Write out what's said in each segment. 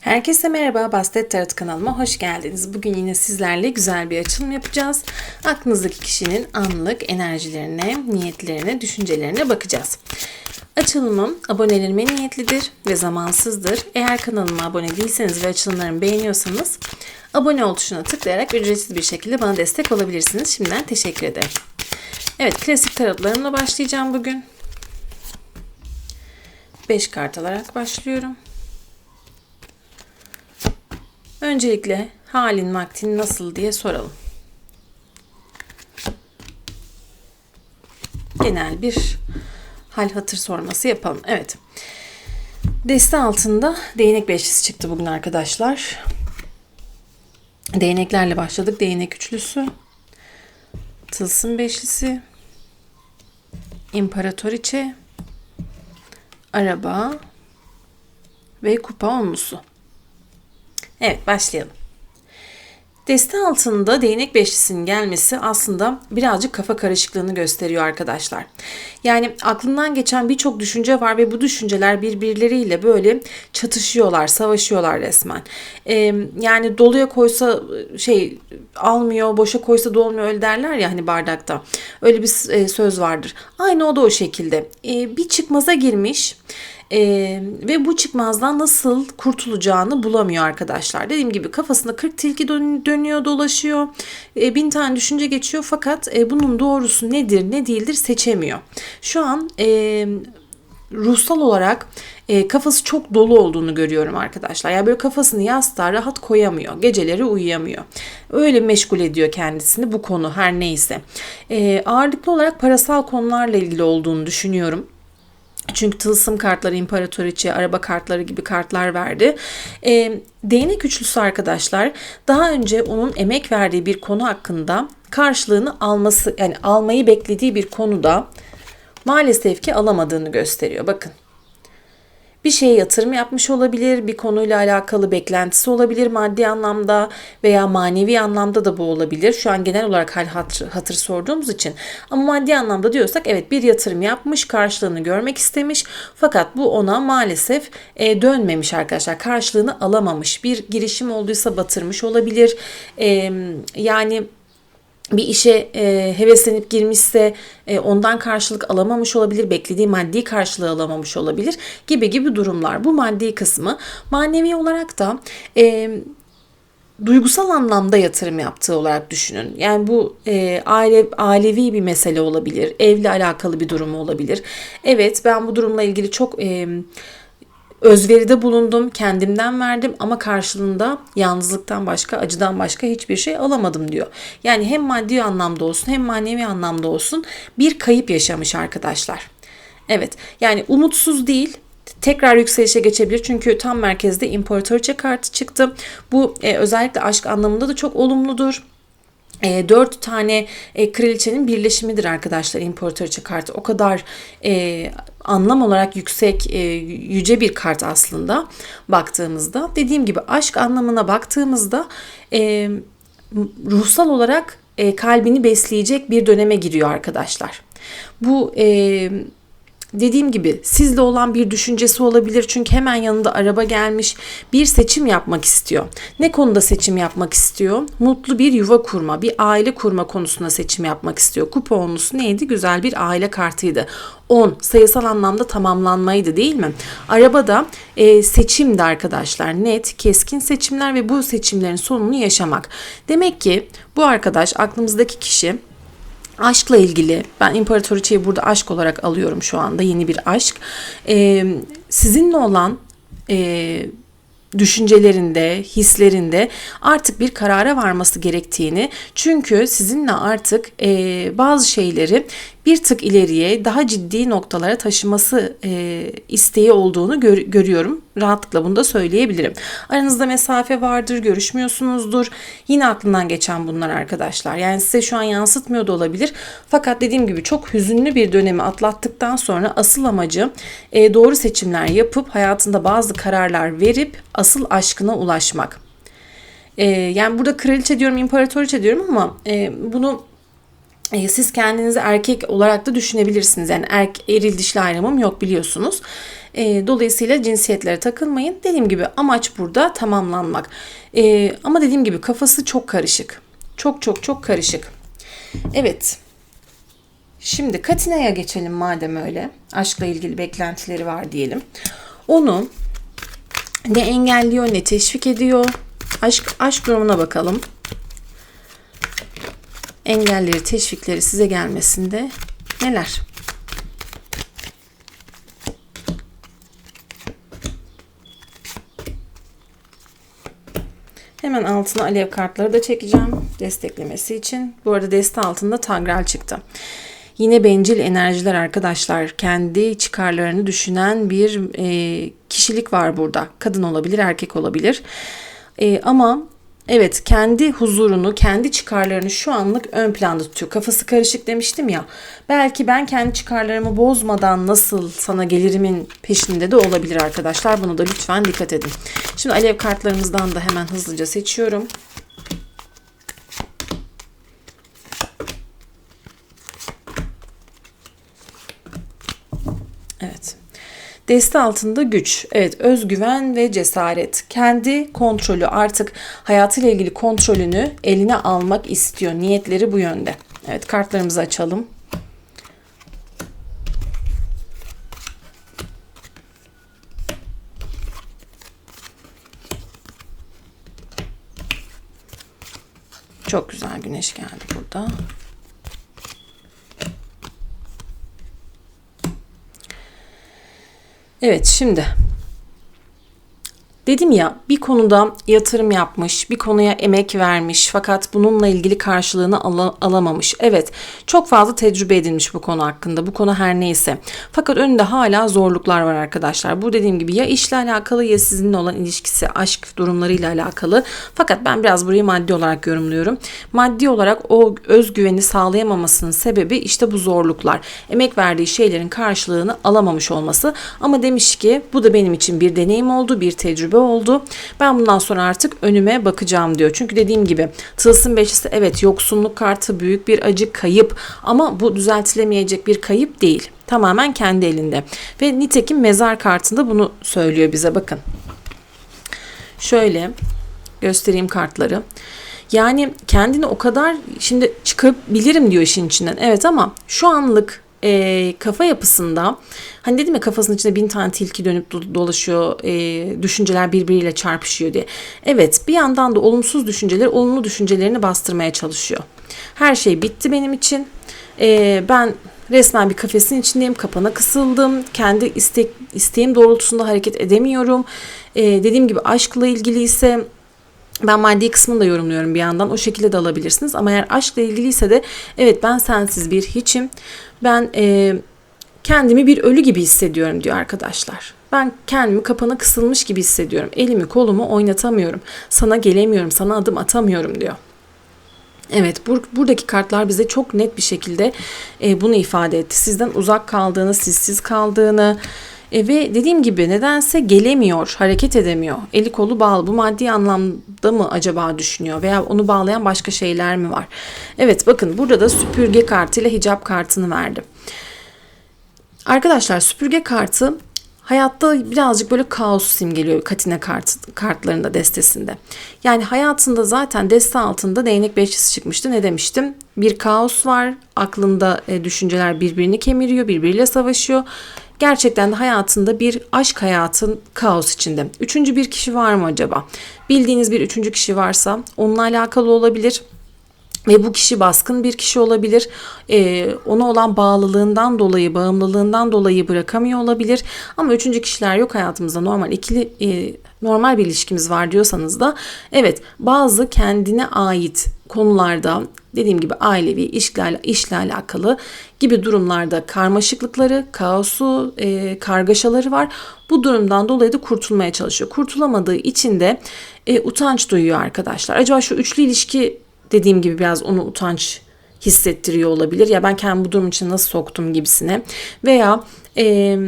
Herkese merhaba, Bastet Tarot kanalıma hoş geldiniz. Bugün yine sizlerle güzel bir açılım yapacağız. Aklınızdaki kişinin anlık enerjilerine, niyetlerine, düşüncelerine bakacağız. Açılımım abonelerime niyetlidir ve zamansızdır. Eğer kanalıma abone değilseniz ve açılımlarımı beğeniyorsanız abone ol tuşuna tıklayarak ücretsiz bir şekilde bana destek olabilirsiniz. Şimdiden teşekkür ederim. Evet, klasik tarotlarımla başlayacağım bugün. 5 kart alarak başlıyorum. Öncelikle halin vaktin nasıl diye soralım. Genel bir hal hatır sorması yapalım. Evet. Deste altında değnek beşlisi çıktı bugün arkadaşlar. Değneklerle başladık. Değnek üçlüsü. Tılsım beşlisi. İmparatoriçe. Araba. Ve kupa onlusu. Evet başlayalım. Deste altında değnek beşlisinin gelmesi aslında birazcık kafa karışıklığını gösteriyor arkadaşlar. Yani aklından geçen birçok düşünce var ve bu düşünceler birbirleriyle böyle çatışıyorlar, savaşıyorlar resmen. Ee, yani doluya koysa şey almıyor, boşa koysa dolmuyor öyle derler ya hani bardakta. Öyle bir söz vardır. Aynı o da o şekilde. Ee, bir çıkmaza girmiş ee, ve bu çıkmazdan nasıl kurtulacağını bulamıyor arkadaşlar. Dediğim gibi kafasında 40 tilki dön- dönüyor dolaşıyor. E, bin tane düşünce geçiyor fakat e, bunun doğrusu nedir ne değildir seçemiyor. Şu an e, ruhsal olarak e, kafası çok dolu olduğunu görüyorum arkadaşlar. Yani böyle kafasını yastığa rahat koyamıyor. Geceleri uyuyamıyor. Öyle meşgul ediyor kendisini bu konu her neyse. E, ağırlıklı olarak parasal konularla ilgili olduğunu düşünüyorum. Çünkü tılsım kartları, imparatoriçe, araba kartları gibi kartlar verdi. E, değnek üçlüsü arkadaşlar daha önce onun emek verdiği bir konu hakkında karşılığını alması yani almayı beklediği bir konuda maalesef ki alamadığını gösteriyor. Bakın bir şeye yatırım yapmış olabilir, bir konuyla alakalı beklentisi olabilir maddi anlamda veya manevi anlamda da bu olabilir. Şu an genel olarak hal hatır, hatır sorduğumuz için. Ama maddi anlamda diyorsak evet bir yatırım yapmış, karşılığını görmek istemiş. Fakat bu ona maalesef e, dönmemiş arkadaşlar. Karşılığını alamamış. Bir girişim olduysa batırmış olabilir. E, yani bir işe e, heveslenip girmişse e, ondan karşılık alamamış olabilir, beklediği maddi karşılığı alamamış olabilir gibi gibi durumlar. Bu maddi kısmı manevi olarak da e, duygusal anlamda yatırım yaptığı olarak düşünün. Yani bu e, aile ailevi bir mesele olabilir, evle alakalı bir durum olabilir. Evet ben bu durumla ilgili çok e, özveride bulundum, kendimden verdim ama karşılığında yalnızlıktan başka, acıdan başka hiçbir şey alamadım diyor. Yani hem maddi anlamda olsun hem manevi anlamda olsun bir kayıp yaşamış arkadaşlar. Evet yani umutsuz değil, tekrar yükselişe geçebilir. Çünkü tam merkezde imparatoriçe kartı çıktı. Bu e, özellikle aşk anlamında da çok olumludur. E, dört tane e, kraliçenin birleşimidir arkadaşlar imparatoriçe kartı. O kadar e, anlam olarak yüksek, e, yüce bir kart aslında baktığımızda. Dediğim gibi aşk anlamına baktığımızda e, ruhsal olarak e, kalbini besleyecek bir döneme giriyor arkadaşlar. Bu e, dediğim gibi sizle olan bir düşüncesi olabilir çünkü hemen yanında araba gelmiş bir seçim yapmak istiyor. Ne konuda seçim yapmak istiyor? Mutlu bir yuva kurma, bir aile kurma konusunda seçim yapmak istiyor. Kupa onlusu neydi? Güzel bir aile kartıydı. 10 sayısal anlamda tamamlanmaydı değil mi? Arabada e, seçimdi arkadaşlar. Net, keskin seçimler ve bu seçimlerin sonunu yaşamak. Demek ki bu arkadaş aklımızdaki kişi aşkla ilgili ben imparatoriçeyi burada aşk olarak alıyorum şu anda yeni bir aşk. Ee, sizinle olan e, düşüncelerinde, hislerinde artık bir karara varması gerektiğini çünkü sizinle artık e, bazı şeyleri bir tık ileriye daha ciddi noktalara taşıması e, isteği olduğunu gör, görüyorum. Rahatlıkla bunu da söyleyebilirim. Aranızda mesafe vardır, görüşmüyorsunuzdur. Yine aklından geçen bunlar arkadaşlar. Yani size şu an yansıtmıyor da olabilir. Fakat dediğim gibi çok hüzünlü bir dönemi atlattıktan sonra asıl amacı e, doğru seçimler yapıp hayatında bazı kararlar verip asıl aşkına ulaşmak. E, yani burada kraliçe diyorum, imparatoriçe diyorum ama e, bunu siz kendinizi erkek olarak da düşünebilirsiniz. Yani erk, eril dişli ayrımım yok biliyorsunuz. E, dolayısıyla cinsiyetlere takılmayın. Dediğim gibi amaç burada tamamlanmak. E, ama dediğim gibi kafası çok karışık. Çok çok çok karışık. Evet. Şimdi Katina'ya geçelim madem öyle. Aşkla ilgili beklentileri var diyelim. Onu ne engelliyor ne teşvik ediyor. Aşk aşk durumuna bakalım. Engelleri, teşvikleri size gelmesinde neler? Hemen altına alev kartları da çekeceğim desteklemesi için. Bu arada deste altında tangral çıktı. Yine bencil enerjiler arkadaşlar. Kendi çıkarlarını düşünen bir e, kişilik var burada. Kadın olabilir, erkek olabilir. E, ama evet kendi huzurunu, kendi çıkarlarını şu anlık ön planda tutuyor. Kafası karışık demiştim ya. Belki ben kendi çıkarlarımı bozmadan nasıl sana gelirimin peşinde de olabilir arkadaşlar. Bunu da lütfen dikkat edin. Şimdi alev kartlarımızdan da hemen hızlıca seçiyorum. Evet. Deste altında güç, evet özgüven ve cesaret. Kendi kontrolü artık hayatıyla ilgili kontrolünü eline almak istiyor. Niyetleri bu yönde. Evet kartlarımızı açalım. Çok güzel güneş geldi burada. Evet şimdi Dedim ya bir konuda yatırım yapmış, bir konuya emek vermiş fakat bununla ilgili karşılığını al- alamamış. Evet çok fazla tecrübe edinmiş bu konu hakkında, bu konu her neyse. Fakat önünde hala zorluklar var arkadaşlar. Bu dediğim gibi ya işle alakalı ya sizinle olan ilişkisi, aşk durumlarıyla alakalı. Fakat ben biraz burayı maddi olarak yorumluyorum. Maddi olarak o özgüveni sağlayamamasının sebebi işte bu zorluklar. Emek verdiği şeylerin karşılığını alamamış olması. Ama demiş ki bu da benim için bir deneyim oldu, bir tecrübe oldu. Ben bundan sonra artık önüme bakacağım diyor. Çünkü dediğim gibi tılsım beşlisi evet yoksunluk kartı büyük bir acı kayıp ama bu düzeltilemeyecek bir kayıp değil. Tamamen kendi elinde. Ve nitekim mezar kartında bunu söylüyor bize bakın. Şöyle göstereyim kartları. Yani kendini o kadar şimdi çıkabilirim diyor işin içinden. Evet ama şu anlık e, kafa yapısında hani dedim ya kafasının içinde bin tane tilki dönüp dolaşıyor e, düşünceler birbiriyle çarpışıyor diye. Evet bir yandan da olumsuz düşünceleri olumlu düşüncelerini bastırmaya çalışıyor. Her şey bitti benim için. E, ben resmen bir kafesin içindeyim. Kapana kısıldım. Kendi istek, isteğim doğrultusunda hareket edemiyorum. E, dediğim gibi aşkla ilgili ise ben maddi kısmını da yorumluyorum bir yandan. O şekilde de alabilirsiniz. Ama eğer aşkla ilgiliyse de evet ben sensiz bir hiçim. Ben e, kendimi bir ölü gibi hissediyorum diyor arkadaşlar. Ben kendimi kapana kısılmış gibi hissediyorum. Elimi kolumu oynatamıyorum. Sana gelemiyorum, sana adım atamıyorum diyor. Evet bur buradaki kartlar bize çok net bir şekilde e, bunu ifade etti. Sizden uzak kaldığını, sizsiz kaldığını, e, ve dediğim gibi nedense gelemiyor, hareket edemiyor. Eli kolu bağlı. Bu maddi anlamda mı acaba düşünüyor veya onu bağlayan başka şeyler mi var? Evet bakın burada da süpürge kartıyla hicap kartını verdim. Arkadaşlar süpürge kartı hayatta birazcık böyle kaos simgeliyor Katine kart, kartlarında destesinde. Yani hayatında zaten deste altında değnek beşlisi çıkmıştı. Ne demiştim? Bir kaos var. Aklında e, düşünceler birbirini kemiriyor, birbiriyle savaşıyor gerçekten de hayatında bir aşk hayatın kaos içinde. Üçüncü bir kişi var mı acaba? Bildiğiniz bir üçüncü kişi varsa onunla alakalı olabilir. Ve bu kişi baskın bir kişi olabilir. Ee, ona olan bağlılığından dolayı, bağımlılığından dolayı bırakamıyor olabilir. Ama üçüncü kişiler yok hayatımızda. Normal ikili, e, normal bir ilişkimiz var diyorsanız da evet bazı kendine ait konularda dediğim gibi ailevi işle, işle alakalı gibi durumlarda karmaşıklıkları, kaosu, e, kargaşaları var. Bu durumdan dolayı da kurtulmaya çalışıyor. Kurtulamadığı için de e, utanç duyuyor arkadaşlar. Acaba şu üçlü ilişki dediğim gibi biraz onu utanç hissettiriyor olabilir. Ya ben kendimi bu durum için nasıl soktum gibisine. Veya e,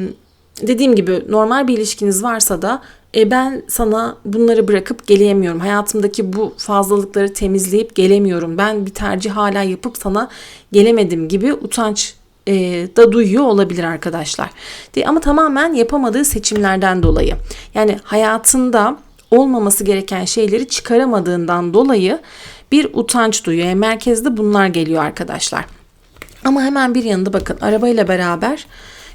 dediğim gibi normal bir ilişkiniz varsa da e ben sana bunları bırakıp gelemiyorum. Hayatımdaki bu fazlalıkları temizleyip gelemiyorum. Ben bir tercih hala yapıp sana gelemedim gibi utanç e, da duyuyor olabilir arkadaşlar. De, ama tamamen yapamadığı seçimlerden dolayı. Yani hayatında olmaması gereken şeyleri çıkaramadığından dolayı bir utanç duyuyor. Yani merkezde bunlar geliyor arkadaşlar. Ama hemen bir yanında bakın arabayla beraber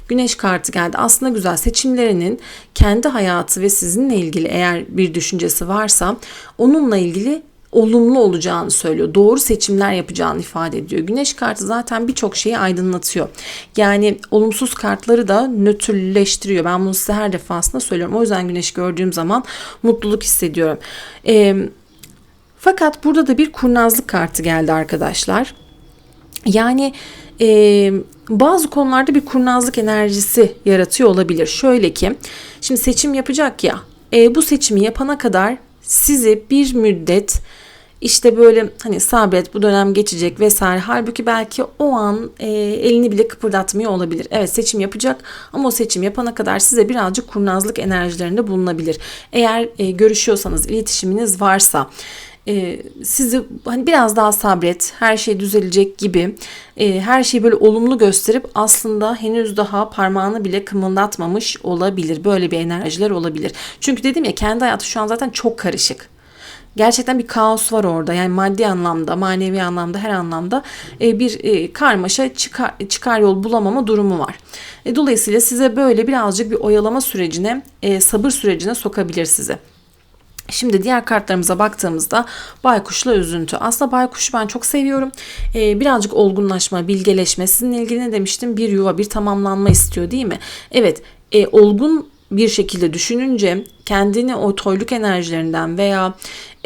Güneş kartı geldi. Aslında güzel seçimlerinin kendi hayatı ve sizinle ilgili eğer bir düşüncesi varsa onunla ilgili olumlu olacağını söylüyor. Doğru seçimler yapacağını ifade ediyor. Güneş kartı zaten birçok şeyi aydınlatıyor. Yani olumsuz kartları da nötrleştiriyor. Ben bunu size her defasında söylüyorum. O yüzden güneş gördüğüm zaman mutluluk hissediyorum. Ee, fakat burada da bir kurnazlık kartı geldi arkadaşlar. Yani e, bazı konularda bir kurnazlık enerjisi yaratıyor olabilir. Şöyle ki şimdi seçim yapacak ya e, bu seçimi yapana kadar sizi bir müddet işte böyle hani sabret bu dönem geçecek vesaire. Halbuki belki o an e, elini bile kıpırdatmıyor olabilir. Evet seçim yapacak ama o seçim yapana kadar size birazcık kurnazlık enerjilerinde bulunabilir. Eğer e, görüşüyorsanız, iletişiminiz varsa e, sizi hani biraz daha sabret, her şey düzelecek gibi e, her şeyi böyle olumlu gösterip aslında henüz daha parmağını bile kımıldatmamış olabilir. Böyle bir enerjiler olabilir. Çünkü dedim ya kendi hayatı şu an zaten çok karışık gerçekten bir kaos var orada. Yani maddi anlamda, manevi anlamda, her anlamda e, bir e, karmaşa çıkar, çıkar yol bulamama durumu var. E, dolayısıyla size böyle birazcık bir oyalama sürecine, sabır sürecine sokabilir sizi. Şimdi diğer kartlarımıza baktığımızda baykuşla üzüntü. Aslında baykuşu ben çok seviyorum. Ee, birazcık olgunlaşma, bilgeleşme. Sizinle ilgili ne demiştim? Bir yuva, bir tamamlanma istiyor değil mi? Evet, e, olgun bir şekilde düşününce kendini o toyluk enerjilerinden veya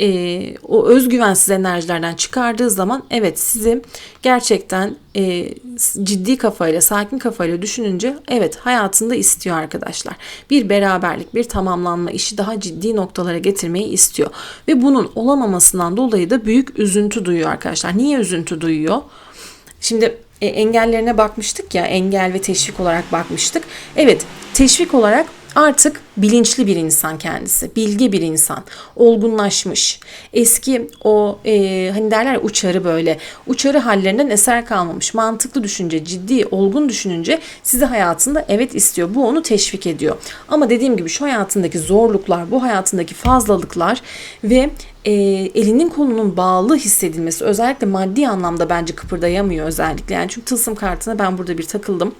e, o özgüvensiz enerjilerden çıkardığı zaman evet sizi gerçekten e, ciddi kafayla sakin kafayla düşününce evet hayatında istiyor arkadaşlar. Bir beraberlik bir tamamlanma işi daha ciddi noktalara getirmeyi istiyor. Ve bunun olamamasından dolayı da büyük üzüntü duyuyor arkadaşlar. Niye üzüntü duyuyor? Şimdi e, engellerine bakmıştık ya engel ve teşvik olarak bakmıştık. Evet teşvik olarak Artık bilinçli bir insan kendisi, bilgi bir insan, olgunlaşmış. Eski o e, hani derler uçarı böyle, uçarı hallerinden eser kalmamış. Mantıklı düşünce, ciddi, olgun düşününce sizi hayatında evet istiyor. Bu onu teşvik ediyor. Ama dediğim gibi şu hayatındaki zorluklar, bu hayatındaki fazlalıklar ve e, elinin kolunun bağlı hissedilmesi özellikle maddi anlamda bence kıpırdayamıyor özellikle. Yani çünkü tılsım kartına ben burada bir takıldım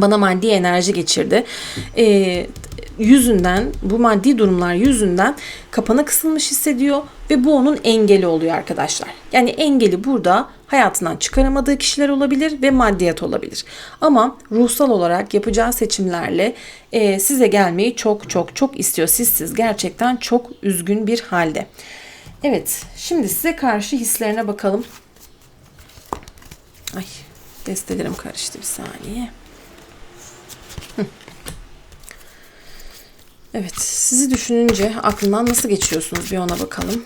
bana maddi enerji geçirdi. E, yüzünden bu maddi durumlar yüzünden kapana kısılmış hissediyor ve bu onun engeli oluyor arkadaşlar. Yani engeli burada hayatından çıkaramadığı kişiler olabilir ve maddiyat olabilir. Ama ruhsal olarak yapacağı seçimlerle e, size gelmeyi çok çok çok istiyor. Sizsiz gerçekten çok üzgün bir halde. Evet şimdi size karşı hislerine bakalım. Ay destelerim karıştı bir saniye. Evet, sizi düşününce aklından nasıl geçiyorsunuz bir ona bakalım.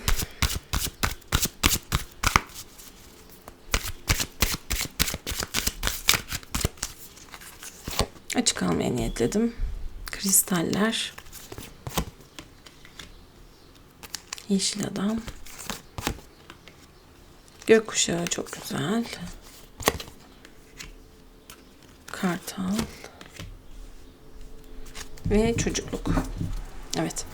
Açık almaya niyetledim. Kristaller. Yeşil adam. Gökkuşağı çok güzel. Kartal ve çocukluk. Evet.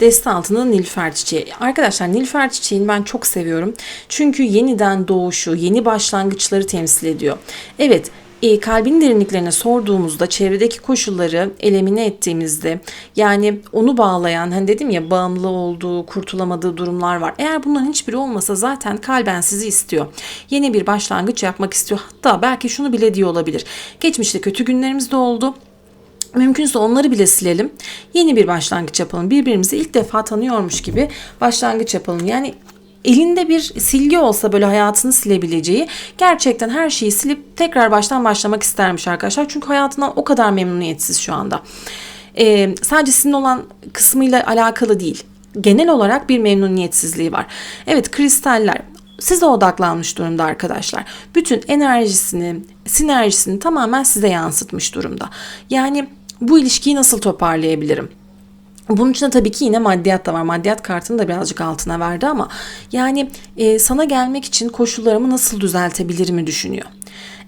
Deste altında Nilüfer çiçeği. Arkadaşlar Nilüfer çiçeğini ben çok seviyorum. Çünkü yeniden doğuşu, yeni başlangıçları temsil ediyor. Evet e, kalbin derinliklerine sorduğumuzda çevredeki koşulları elemine ettiğimizde yani onu bağlayan hani dedim ya bağımlı olduğu kurtulamadığı durumlar var. Eğer bunların hiçbiri olmasa zaten kalben sizi istiyor. Yeni bir başlangıç yapmak istiyor. Hatta belki şunu bile diyor olabilir. Geçmişte kötü günlerimiz de oldu Mümkünse onları bile silelim. Yeni bir başlangıç yapalım. Birbirimizi ilk defa tanıyormuş gibi başlangıç yapalım. Yani elinde bir silgi olsa böyle hayatını silebileceği gerçekten her şeyi silip tekrar baştan başlamak istermiş arkadaşlar. Çünkü hayatından o kadar memnuniyetsiz şu anda. Ee, sadece sizin olan kısmıyla alakalı değil. Genel olarak bir memnuniyetsizliği var. Evet kristaller size odaklanmış durumda arkadaşlar. Bütün enerjisini, sinerjisini tamamen size yansıtmış durumda. Yani bu ilişkiyi nasıl toparlayabilirim? Bunun için de tabii ki yine maddiyat da var. Maddiyat kartını da birazcık altına verdi ama yani e, sana gelmek için koşullarımı nasıl düzeltebilirimi düşünüyor.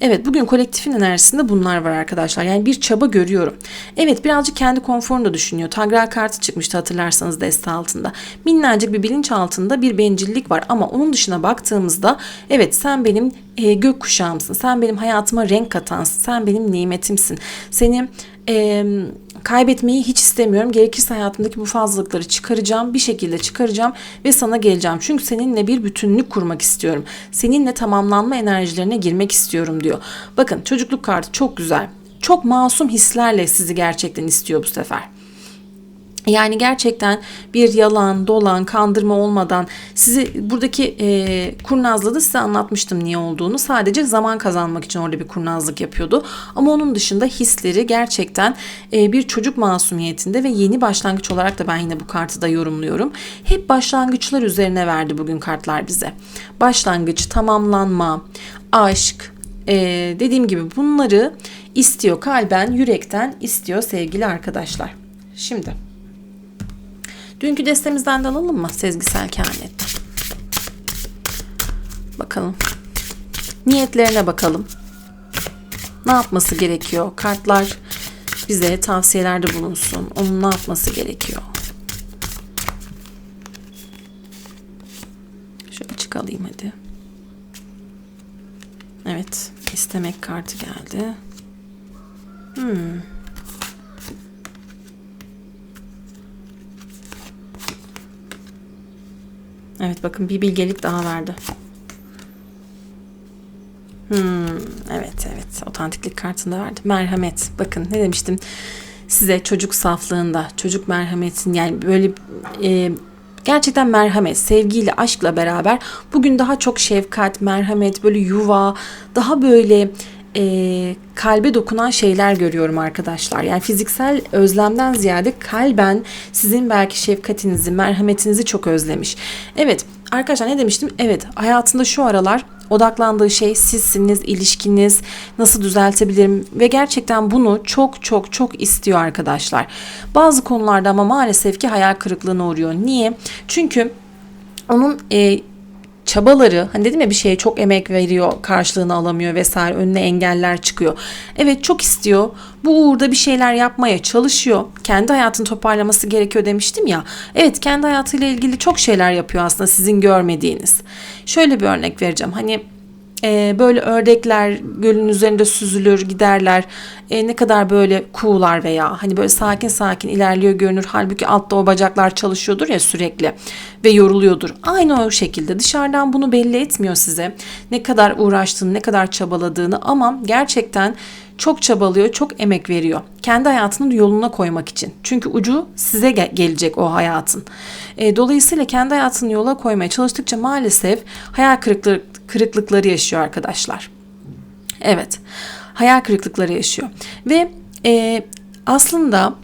Evet bugün kolektifin enerjisinde bunlar var arkadaşlar. Yani bir çaba görüyorum. Evet birazcık kendi konforunu da düşünüyor. Tangral kartı çıkmıştı hatırlarsanız deste altında. Minnacık bir bilinç altında bir bencillik var. Ama onun dışına baktığımızda evet sen benim e, gök kuşağımsın. Sen benim hayatıma renk katansın. Sen benim nimetimsin. Seni e, kaybetmeyi hiç istemiyorum. Gerekirse hayatımdaki bu fazlalıkları çıkaracağım. Bir şekilde çıkaracağım ve sana geleceğim. Çünkü seninle bir bütünlük kurmak istiyorum. Seninle tamamlanma enerjilerine girmek istiyorum diyor. Bakın çocukluk kartı çok güzel. Çok masum hislerle sizi gerçekten istiyor bu sefer. Yani gerçekten bir yalan, dolan, kandırma olmadan sizi buradaki e, kurnazlığı da size anlatmıştım niye olduğunu. Sadece zaman kazanmak için orada bir kurnazlık yapıyordu. Ama onun dışında hisleri gerçekten e, bir çocuk masumiyetinde ve yeni başlangıç olarak da ben yine bu kartı da yorumluyorum. Hep başlangıçlar üzerine verdi bugün kartlar bize. Başlangıç, tamamlanma, aşk, e, dediğim gibi bunları istiyor kalben, yürekten istiyor sevgili arkadaşlar. Şimdi Dünkü destemizden de alalım mı? Sezgisel kehanet. Bakalım. Niyetlerine bakalım. Ne yapması gerekiyor? Kartlar bize tavsiyelerde bulunsun. Onun ne yapması gerekiyor? Şöyle çıkalayım hadi. Evet. istemek kartı geldi. Hmm. Evet bakın bir bilgelik daha verdi. Hmm, evet evet otantiklik kartında verdi. Merhamet. Bakın ne demiştim size çocuk saflığında, çocuk merhametin yani böyle e, gerçekten merhamet, sevgiyle, aşkla beraber bugün daha çok şefkat, merhamet, böyle yuva, daha böyle e, kalbe dokunan şeyler görüyorum arkadaşlar. Yani fiziksel özlemden ziyade kalben sizin belki şefkatinizi, merhametinizi çok özlemiş. Evet arkadaşlar ne demiştim? Evet hayatında şu aralar odaklandığı şey sizsiniz, ilişkiniz, nasıl düzeltebilirim ve gerçekten bunu çok çok çok istiyor arkadaşlar. Bazı konularda ama maalesef ki hayal kırıklığına uğruyor. Niye? Çünkü onun e, çabaları hani dedim ya bir şeye çok emek veriyor karşılığını alamıyor vesaire önüne engeller çıkıyor. Evet çok istiyor bu uğurda bir şeyler yapmaya çalışıyor. Kendi hayatını toparlaması gerekiyor demiştim ya. Evet kendi hayatıyla ilgili çok şeyler yapıyor aslında sizin görmediğiniz. Şöyle bir örnek vereceğim hani e, böyle ördekler gölün üzerinde süzülür giderler. E, ne kadar böyle kuğular veya hani böyle sakin sakin ilerliyor görünür. Halbuki altta o bacaklar çalışıyordur ya sürekli ve yoruluyordur. Aynı o şekilde dışarıdan bunu belli etmiyor size ne kadar uğraştığını ne kadar çabaladığını. Ama gerçekten çok çabalıyor, çok emek veriyor. Kendi hayatını yoluna koymak için. Çünkü ucu size gel- gelecek o hayatın. E, dolayısıyla kendi hayatını yola koymaya çalıştıkça maalesef hayal kırıklığı, kırıklıkları yaşıyor arkadaşlar. Evet, hayal kırıklıkları yaşıyor. Ve e, aslında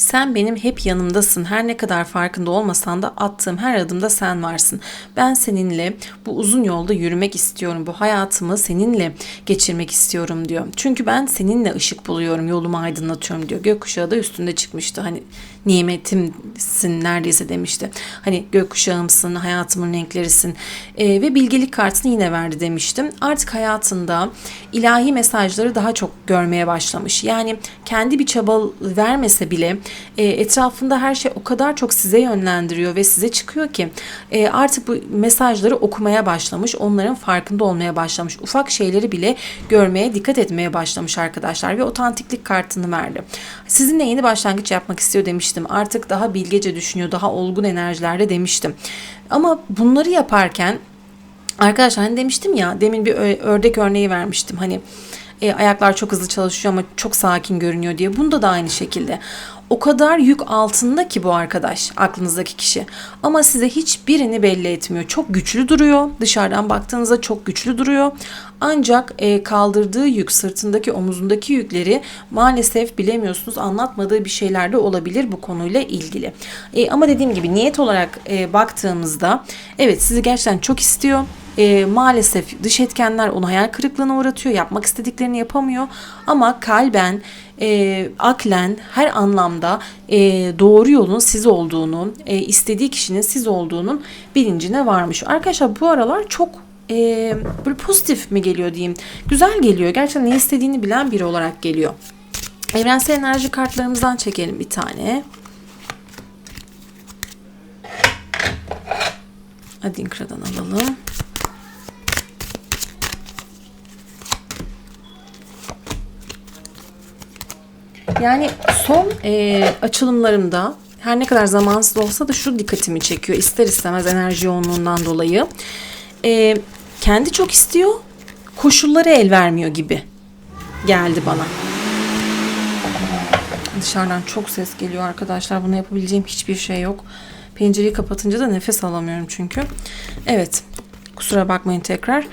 sen benim hep yanımdasın. Her ne kadar farkında olmasan da attığım her adımda sen varsın. Ben seninle bu uzun yolda yürümek istiyorum. Bu hayatımı seninle geçirmek istiyorum diyor. Çünkü ben seninle ışık buluyorum, yolumu aydınlatıyorum diyor. Gökkuşağı da üstünde çıkmıştı. Hani nimetimsin neredeyse demişti. Hani gökkuşağımsın, hayatımın renklerisin e, ve bilgelik kartını yine verdi demiştim. Artık hayatında ilahi mesajları daha çok görmeye başlamış. Yani kendi bir çaba vermese bile e, etrafında her şey o kadar çok size yönlendiriyor ve size çıkıyor ki e, artık bu mesajları okumaya başlamış. Onların farkında olmaya başlamış. Ufak şeyleri bile görmeye, dikkat etmeye başlamış arkadaşlar ve otantiklik kartını verdi. Sizinle yeni başlangıç yapmak istiyor demiştim. Artık daha bilgece düşünüyor, daha olgun enerjilerde demiştim. Ama bunları yaparken arkadaşlar hani demiştim ya demin bir ördek örneği vermiştim. Hani e, ayaklar çok hızlı çalışıyor ama çok sakin görünüyor diye. Bunda da aynı şekilde o kadar yük altında ki bu arkadaş aklınızdaki kişi. Ama size hiçbirini belli etmiyor. Çok güçlü duruyor. Dışarıdan baktığınızda çok güçlü duruyor. Ancak e, kaldırdığı yük, sırtındaki, omuzundaki yükleri maalesef bilemiyorsunuz. Anlatmadığı bir şeyler de olabilir bu konuyla ilgili. E, ama dediğim gibi niyet olarak e, baktığımızda evet sizi gerçekten çok istiyor e, maalesef dış etkenler onu hayal kırıklığına uğratıyor. Yapmak istediklerini yapamıyor. Ama kalben, e, aklen her anlamda e, doğru yolun siz olduğunu, e, istediği kişinin siz olduğunun bilincine varmış. Arkadaşlar bu aralar çok e, böyle pozitif mi geliyor diyeyim. Güzel geliyor. Gerçekten ne istediğini bilen biri olarak geliyor. Evrensel enerji kartlarımızdan çekelim bir tane. Adinkra'dan alalım. Yani son e, açılımlarımda her ne kadar zamansız olsa da şu dikkatimi çekiyor. İster istemez enerji yoğunluğundan dolayı. E, kendi çok istiyor, koşulları el vermiyor gibi geldi bana. Dışarıdan çok ses geliyor arkadaşlar. Bunu yapabileceğim hiçbir şey yok. Pencereyi kapatınca da nefes alamıyorum çünkü. Evet. Kusura bakmayın tekrar.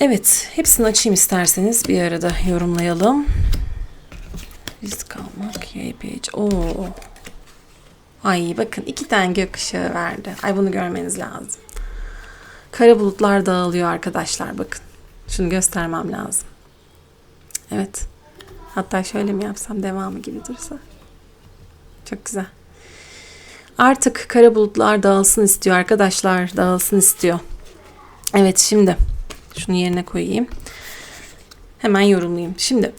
Evet. Hepsini açayım isterseniz. Bir arada yorumlayalım. Risk almak. YPH. Oo. Ay bakın iki tane gökkuşağı verdi. Ay bunu görmeniz lazım. Kara bulutlar dağılıyor arkadaşlar bakın. Şunu göstermem lazım. Evet. Hatta şöyle mi yapsam devamı gibi dursa. Çok güzel. Artık kara bulutlar dağılsın istiyor arkadaşlar. Dağılsın istiyor. Evet şimdi şunu yerine koyayım. Hemen yorumlayayım. Şimdi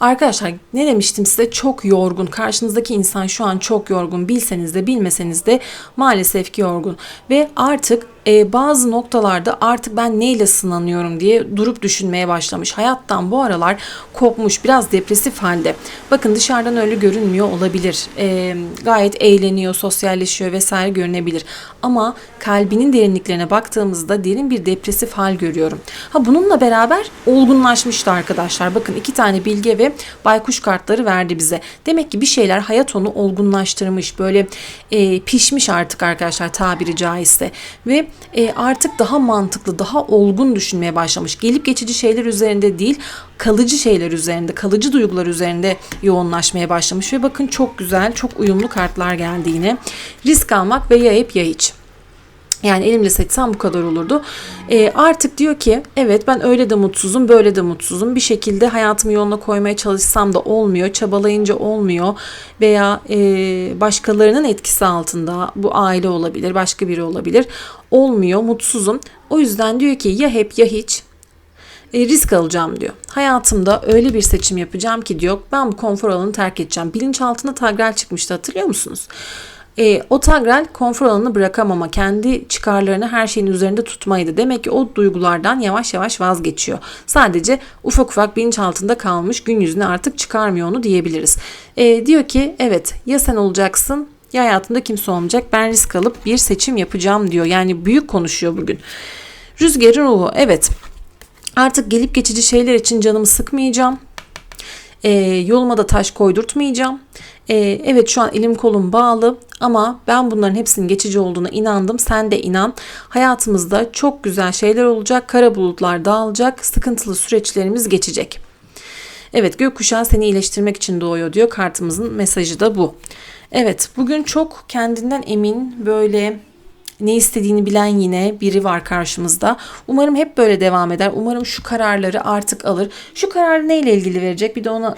Arkadaşlar ne demiştim size çok yorgun. Karşınızdaki insan şu an çok yorgun. Bilseniz de bilmeseniz de maalesef ki yorgun. Ve artık e, bazı noktalarda artık ben neyle sınanıyorum diye durup düşünmeye başlamış. Hayattan bu aralar kopmuş biraz depresif halde. Bakın dışarıdan öyle görünmüyor olabilir. E, gayet eğleniyor, sosyalleşiyor vesaire görünebilir. Ama kalbinin derinliklerine baktığımızda derin bir depresif hal görüyorum. Ha bununla beraber olgunlaşmıştı arkadaşlar. Bakın iki tane bilge ve baykuş kartları verdi bize. Demek ki bir şeyler hayat onu olgunlaştırmış. Böyle e, pişmiş artık arkadaşlar tabiri caizse. Ve e, artık daha mantıklı, daha olgun düşünmeye başlamış. Gelip geçici şeyler üzerinde değil, kalıcı şeyler üzerinde, kalıcı duygular üzerinde yoğunlaşmaya başlamış. Ve bakın çok güzel, çok uyumlu kartlar geldi yine. Risk almak ve ya hep ya hiç. Yani elimle seçsem bu kadar olurdu. E, artık diyor ki evet ben öyle de mutsuzum böyle de mutsuzum. Bir şekilde hayatımı yoluna koymaya çalışsam da olmuyor. Çabalayınca olmuyor. Veya e, başkalarının etkisi altında bu aile olabilir başka biri olabilir. Olmuyor mutsuzum. O yüzden diyor ki ya hep ya hiç e, risk alacağım diyor. Hayatımda öyle bir seçim yapacağım ki diyor ben bu konfor alanını terk edeceğim. Bilinçaltında Tagral çıkmıştı hatırlıyor musunuz? E, o Tagral konfor alanını bırakamama, kendi çıkarlarını her şeyin üzerinde tutmaydı. Demek ki o duygulardan yavaş yavaş vazgeçiyor. Sadece ufak ufak bilinç altında kalmış, gün yüzüne artık çıkarmıyor onu diyebiliriz. E, diyor ki evet ya sen olacaksın ya hayatımda kimse olmayacak. Ben risk alıp bir seçim yapacağım diyor. Yani büyük konuşuyor bugün. Rüzgarın ruhu evet artık gelip geçici şeyler için canımı sıkmayacağım. E, yoluma da taş koydurtmayacağım. E, evet şu an elim kolum bağlı ama ben bunların hepsinin geçici olduğuna inandım. Sen de inan. Hayatımızda çok güzel şeyler olacak. Kara bulutlar dağılacak. Sıkıntılı süreçlerimiz geçecek. Evet gökkuşağı seni iyileştirmek için doğuyor diyor. Kartımızın mesajı da bu. Evet bugün çok kendinden emin böyle ne istediğini bilen yine biri var karşımızda. Umarım hep böyle devam eder. Umarım şu kararları artık alır. Şu kararı neyle ilgili verecek? Bir de ona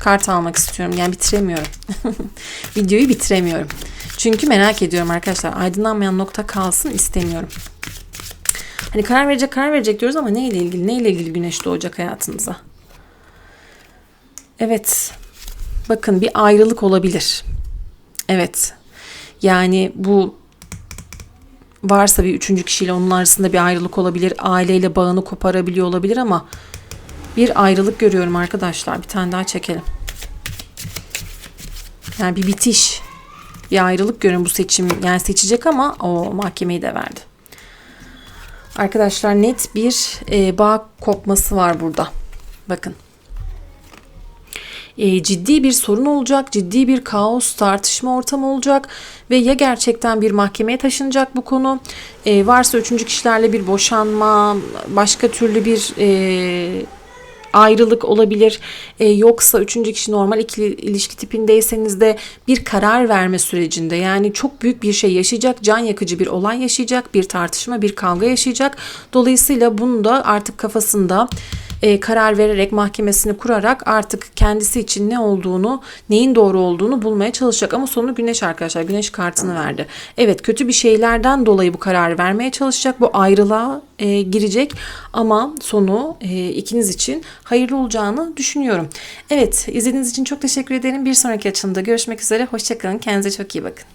kart almak istiyorum. Yani bitiremiyorum. Videoyu bitiremiyorum. Çünkü merak ediyorum arkadaşlar. Aydınlanmayan nokta kalsın istemiyorum. Hani karar verecek karar verecek diyoruz ama neyle ilgili? Neyle ilgili güneş doğacak hayatınıza? Evet. Bakın bir ayrılık olabilir. Evet. Yani bu varsa bir üçüncü kişiyle onun arasında bir ayrılık olabilir. Aileyle bağını koparabiliyor olabilir ama bir ayrılık görüyorum arkadaşlar. Bir tane daha çekelim. Yani bir bitiş. Bir ayrılık görüyorum bu seçim. Yani seçecek ama o mahkemeyi de verdi. Arkadaşlar net bir e, bağ kopması var burada. Bakın. E, ciddi bir sorun olacak, ciddi bir kaos, tartışma ortamı olacak ve ya gerçekten bir mahkemeye taşınacak bu konu, e, varsa üçüncü kişilerle bir boşanma, başka türlü bir e, ayrılık olabilir. E, yoksa üçüncü kişi normal ikili ilişki tipindeyseniz de bir karar verme sürecinde yani çok büyük bir şey yaşayacak, can yakıcı bir olay yaşayacak, bir tartışma, bir kavga yaşayacak. Dolayısıyla bunu da artık kafasında e, karar vererek mahkemesini kurarak artık kendisi için ne olduğunu, neyin doğru olduğunu bulmaya çalışacak. Ama sonu güneş arkadaşlar. Güneş kartını verdi. Evet kötü bir şeylerden dolayı bu kararı vermeye çalışacak. Bu ayrılığa e, girecek ama sonu e, ikiniz için hayırlı olacağını düşünüyorum. Evet izlediğiniz için çok teşekkür ederim. Bir sonraki açılımda görüşmek üzere. Hoşçakalın. Kendinize çok iyi bakın.